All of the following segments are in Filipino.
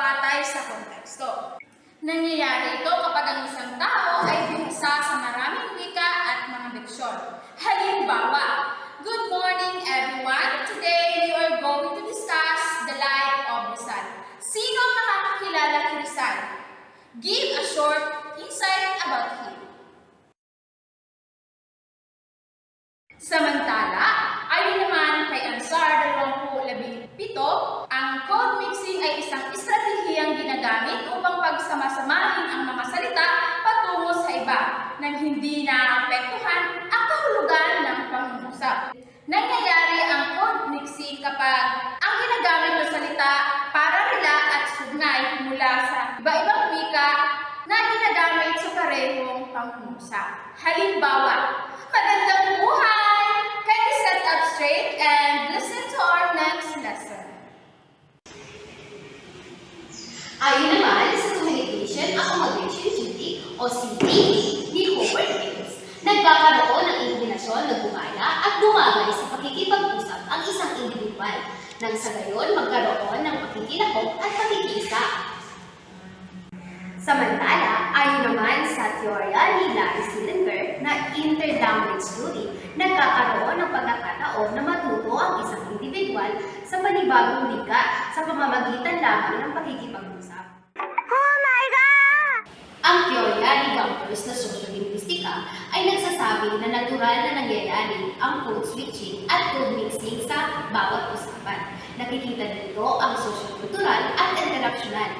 batay sa konteksto. Nangyayari ito kapag ang isang tao ay binasa sa maraming wika at mga diksyon. Halimbawa, Good morning everyone! Today we are going to discuss the life of Rizal. Sino ang nakakakilala kay Rizal? Give a short insight about him. Samantala, ayon naman kay Ansar 2017, ang code mixing ay isang estratehiyang ginagamit upang pagsamasamahin ang mga salita patungo sa nang hindi naapektuhan ang kahulugan ng pangungusap. Nangyayari ang code mixing kapag ang ginagamit na salita para rila at sugnay mula sa iba-ibang wika na ginagamit sa parehong pangungusap. Halimbawa, magandang buhay! Can you set up straight and listen to our next lesson? Ayon naman sa Communication Accommodation Duty o Mills, nagkakaroon ng imbinasyon na gumala at bumabay sa pakikipag-usap ang isang individual nang sa gayon magkaroon ng pakikilahok at pakikisa. Samantala, ayon naman sa teorya ni Larry Sillinger na interlanguage duty, nagkakaroon ng pagkakataon na matuto ang isang individual sa panibagong wika sa pamamagitan lamang ng pakikipag-usap. Ang teorya ni Gauss na sociolinguistika ay nagsasabi na natural na nangyayari ang code switching at code mixing sa bawat usapan. Nakikita dito ang socio-cultural at interactional.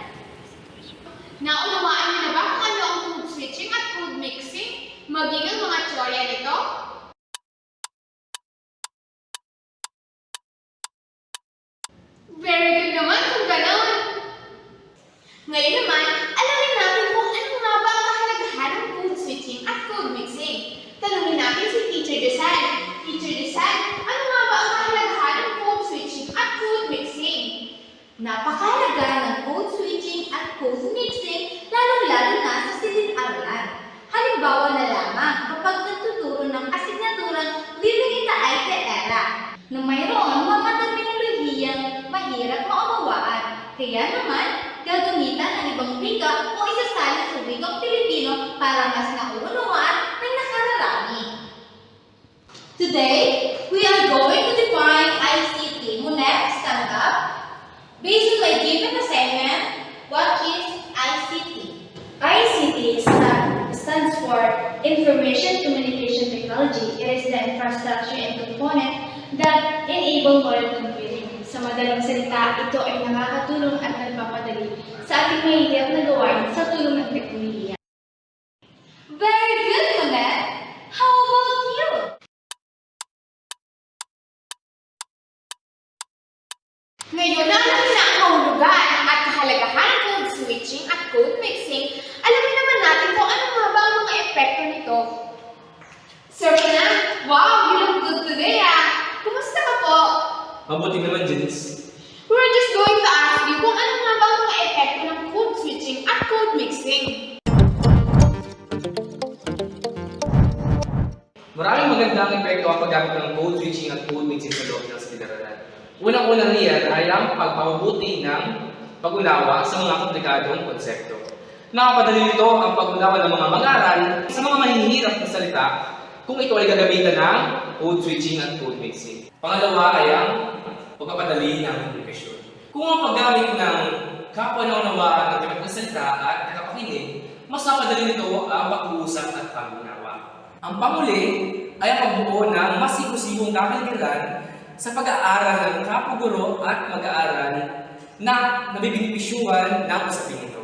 Naunawaan niyo na ba kung ano ang code switching at code mixing? Maging mga teorya nito? Very good naman kung gano'n. Ngayon naman, alamin natin kung ano nga ba ang kahalagahan ng code switching at code mixing. Tanungin natin si Teacher Desan. Teacher Desan, ano nga ba ang kahalagahan ng code switching at code mixing? Napakahalaga ng code switching at code mixing Today, we are going to define ICT. Muna, stand up. Based on my given assignment, what is ICT? ICT stand, stands for Information Communication Technology. It is the infrastructure and component that enable modern computing. Sa madalang salita, ito ay nakakatulong at nagpapadali sa ating mahihirap Ngayon na alam na ang kahulugan at kahalagahan ng code switching at code mixing, alamin naman natin kung ano nga ba ang mga epekto nito. Sir Fernand, wow, you look good today ah! Kumusta ka po? Mabuti naman, Jens. We were just going to ask you kung ano nga ba ang mga epekto ng code switching at code mixing. Maraming magandang epekto ang paggamit ng code switching at code mixing sa loob ng silid-aralan. Unang-unang niyan ay ang pagpapabuti ng pag-unawa sa mga komplikadong konsepto. Nakapadali nito ang pag-unawa ng mga mag-aaral sa mga mahihirap na salita kung ito ay gagamitan ng code switching at code mixing. Pangalawa ay ang pagpapadali ng komunikasyon. Kung ang paggamit ng kapwa na unawaan ng pinagkasalita at nakapakinig, mas napadali nito ang pag-uusap at pag-unawa. Ang panguli ay ang pagbuo ng mas sikosibong kapaligiran sa pag-aaral ng kapwa-guro at mag-aaral na nabibinipisyuhan ng usapin ito.